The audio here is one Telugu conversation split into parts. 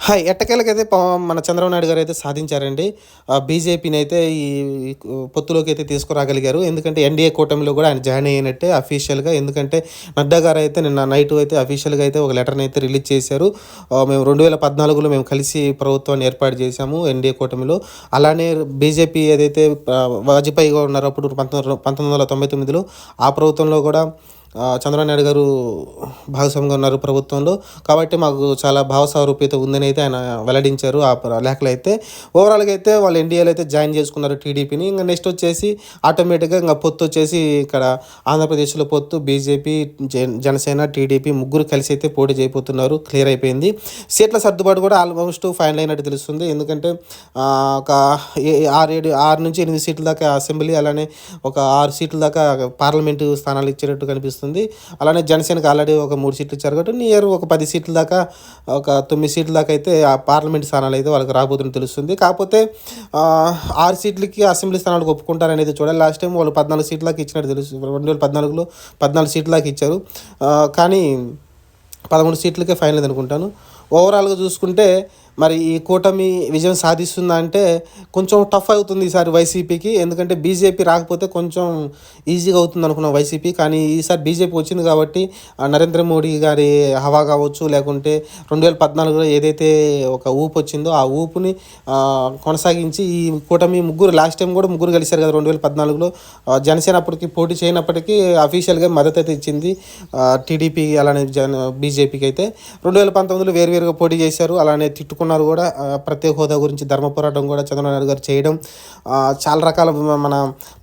హాయ్ ఎట్టకేలకైతే పవ- మన చంద్రబాబు నాయుడు గారు అయితే సాధించారండి. బీజేపీని అయితే ఈ పొత్తులోకి అయితే తీసుకురాగలిగారు. ఎందుకంటే ఎన్డీఏ కూటమిలో కూడా ఆయన జాయిన్ అయినట్టే అఫీషియల్గా. ఎందుకంటే నడ్డా గారు అయితే నిన్న నైట్ అయితే అఫీషియల్గా అయితే ఒక లెటర్ని అయితే రిలీజ్ చేశారు. మేము రెండు వేల పద్నాలుగులో మేము కలిసి ప్రభుత్వాన్ని ఏర్పాటు చేశాము ఎన్డీఏ కూటమిలో. అలానే బీజేపీ ఏదైతే వాజ్పేయిగా ఉన్నారు అప్పుడు పంతొమ్మిది పంతొమ్మిది వందల తొంభై తొమ్మిదిలో ఆ ప్రభుత్వంలో కూడా చంద్రబాబు నాయుడు గారు భాగస్వామిగా ఉన్నారు ప్రభుత్వంలో. కాబట్టి మాకు చాలా భావసారూప్యత ఉందని అయితే ఆయన వెల్లడించారు. ఆ ప్ర- లేఖలో అయితే ఓవరాల్గా అయితే వాళ్ళు ఎన్డీఏలో అయితే జాయిన్ చేసుకున్నారు టీడీపీని. ఇంకా నెక్స్ట్ వచ్చేసి ఆటోమేటిక్గా ఇంకా పొత్తు వచ్చేసి ఇక్కడ ఆంధ్రప్రదేశ్లో పొత్తు బీజేపీ జనసేన టీడీపీ ముగ్గురు కలిసి అయితే పోటీ చేయబోతున్నారు. క్లియర్ అయిపోయింది. సీట్ల సర్దుబాటు కూడా ఆల్మోస్ట్ ఫైనల్ అయినట్టు తెలుస్తుంది. ఎందుకంటే ఒక ఏ- ఆరు ఏడు ఆరు నుంచి ఎనిమిది సీట్ల దాకా అసెంబ్లీ అలానే ఒక ఆరు సీట్ల దాకా పార్లమెంటు స్థానాలు ఇచ్చేటట్టు కనిపిస్తుంది. అలానే జనసేనకి ఆల్రెడీ ఒక మూడు సీట్లు ఇచ్చారు కాబట్టి నియర్ ఒక పది సీట్ల దాకా ఒక తొమ్మిది సీట్ల దాకా అయితే ఆ పార్లమెంట్ స్థానాలు అయితే వాళ్ళకి రాబోతుందని తెలుస్తుంది. కాకపోతే ఆరు సీట్లకి అసెంబ్లీ స్థానాలకు ఒప్పుకుంటారనేది చూడాలి. లాస్ట్ టైం వాళ్ళు పద్నాలుగు సీట్లకి ఇచ్చినట్టు తెలుసు. రెండు వేల పద్నాలుగులో పద్నాలుగు సీట్లకి ఇచ్చారు. కానీ పదమూడు సీట్లకే ఫైనల్ అనుకుంటాను. ఓవరాల్గా చూసుకుంటే మరి ఈ కూటమి విజయం సాధిస్తుందా అంటే కొంచెం టఫ్ అవుతుంది ఈసారి వైసీపీకి. ఎందుకంటే బీజేపీ రాకపోతే కొంచెం ఈజీగా అవుతుంది అనుకున్నాం వైసీపీ. కానీ ఈసారి బీజేపీ వచ్చింది కాబట్టి నరేంద్ర మోడీ గారి హవా కావచ్చు లేకుంటే రెండు వేల పద్నాలుగులో ఏదైతే ఒక ఊపు వచ్చిందో ఆ ఊపుని కొనసాగించి ఈ కూటమి ముగ్గురు లాస్ట్ టైం కూడా ముగ్గురు కలిశారు కదా రెండు వేల పద్నాలుగులో జనసేన అప్పటికి పోటీ చేయనప్పటికీ అఫీషియల్గా మద్దతు అయితే ఇచ్చింది టీడీపీ అలానే జన బీజేపీకి అయితే. రెండు వేల పంతొమ్మిదిలో వేరువేరుగా పోటీ చేశారు అలానే తిట్టుకున్నారు కూడా ప్రత్యేక హోదా గురించి ధర్మ పోరాటం కూడా చంద్రబాబు నాయుడు గారు చేయడం చాలా రకాల మన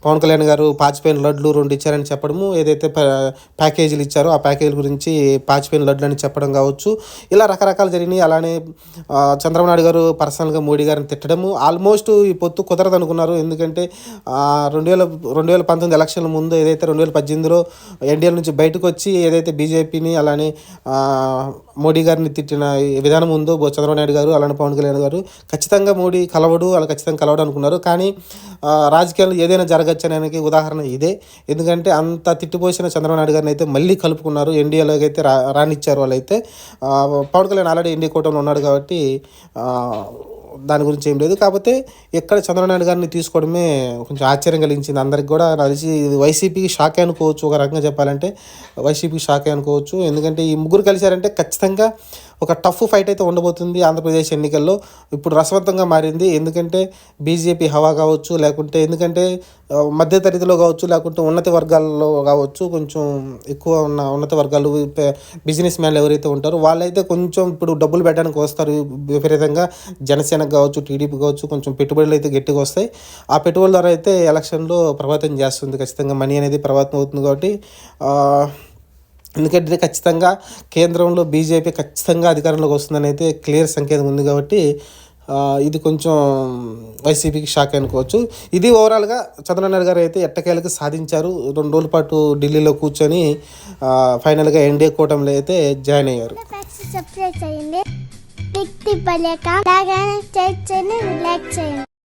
పవన్ కళ్యాణ్ గారు పాచిపోయిన లడ్లు రెండు ఇచ్చారని చెప్పడము ఏదైతే ప్యాకేజీలు ఇచ్చారో ఆ ప్యాకేజీల గురించి పాచిపోయిన లడ్లు అని చెప్పడం కావచ్చు. ఇలా రకరకాలు జరిగినాయి. అలానే చంద్రబాబు నాయుడు గారు పర్సనల్గా మోడీ గారిని తిట్టడము ఆల్మోస్ట్ ఈ పొత్తు కుదరదు అనుకున్నారు ఎందుకంటే రెండు వేల రెండు వేల పంతొమ్మిది ఎలక్షన్ల ముందు ఏదైతే రెండు వేల పద్దెనిమిదిలో ఎన్డీఏ నుంచి బయటకు వచ్చి ఏదైతే బీజేపీని అలానే మోడీ గారిని తిట్టిన విధానం ఉందో చంద్రబాబు నాయుడు గారు అలానే పవన్ కళ్యాణ్ గారు ఖచ్చితంగా మోడీ కలవడు అలా ఖచ్చితంగా కలవడు అనుకున్నారు. కానీ రాజకీయాలు రాజకీయాల్లో ఏదైనా జరగచ్చు అనడానికి ఉదాహరణ ఇదే. ఎందుకంటే అంత తిట్టిపోసిన చంద్రబాబు నాయుడు గారిని అయితే మళ్ళీ కలుపుకున్నారు. ఎన్డీఏలోకి అయితే రా రానిచ్చారు వాళ్ళైతే. పవన్ కళ్యాణ్ ఆల్రెడీ ఎన్డీఏ కూటమిలో ఉన్నాడు కాబట్టి దాని గురించి ఏం లేదు. కాకపోతే ఎక్కడ చంద్రనాయుడు గారిని తీసుకోవడమే కొంచెం ఆశ్చర్యం కలిగించింది. అందరికి కూడా కలిసి ఇది వైసీపీకి షాకే అనుకోవచ్చు. ఒక రకంగా చెప్పాలంటే వైసీపీకి షాకే అనుకోవచ్చు. ఎందుకంటే ఈ ముగ్గురు కలిశారంటే ఖచ్చితంగా ఒక టఫ్ ఫైట్ అయితే ఉండబోతుంది ఆంధ్రప్రదేశ్ ఎన్నికల్లో. ఇప్పుడు రసవంతంగా మారింది. ఎందుకంటే బీజేపీ హవా కావచ్చు లేకుంటే ఎందుకంటే మధ్యతరగతిలో కావచ్చు లేకుంటే ఉన్నత వర్గాల్లో కావచ్చు కొంచెం ఎక్కువ ఉన్న ఉన్నత వర్గాలు బిజినెస్ మ్యాన్లు ఎవరైతే ఉంటారో వాళ్ళైతే కొంచెం ఇప్పుడు డబ్బులు పెట్టడానికి వస్తారు. విపరీతంగా జనసేనకు కావచ్చు టీడీపీ కావచ్చు కొంచెం పెట్టుబడులు అయితే గట్టిగా వస్తాయి. ఆ పెట్టుబడుల ద్వారా అయితే ఎలక్షన్లో ప్రభావితం చేస్తుంది ఖచ్చితంగా. మనీ అనేది ప్రభావితం అవుతుంది కాబట్టి ఎందుకంటే ఖచ్చితంగా కేంద్రంలో బీజేపీ ఖచ్చితంగా అధికారంలోకి వస్తుందని అయితే క్లియర్ సంకేతం ఉంది కాబట్టి ఇది కొంచెం వైసీపీకి షాక్ అనుకోవచ్చు. ఇది ఓవరాల్గా చంద్రనారాయణ గారు అయితే ఎట్టకేలకు సాధించారు. రెండు రోజుల పాటు ఢిల్లీలో కూర్చొని ఫైనల్గా ఎన్డీఏ కూటమిలో అయితే జాయిన్ అయ్యారు. సబ్స్క్రైబ్ చేయండి. చేయండి లైక్ చేయండి.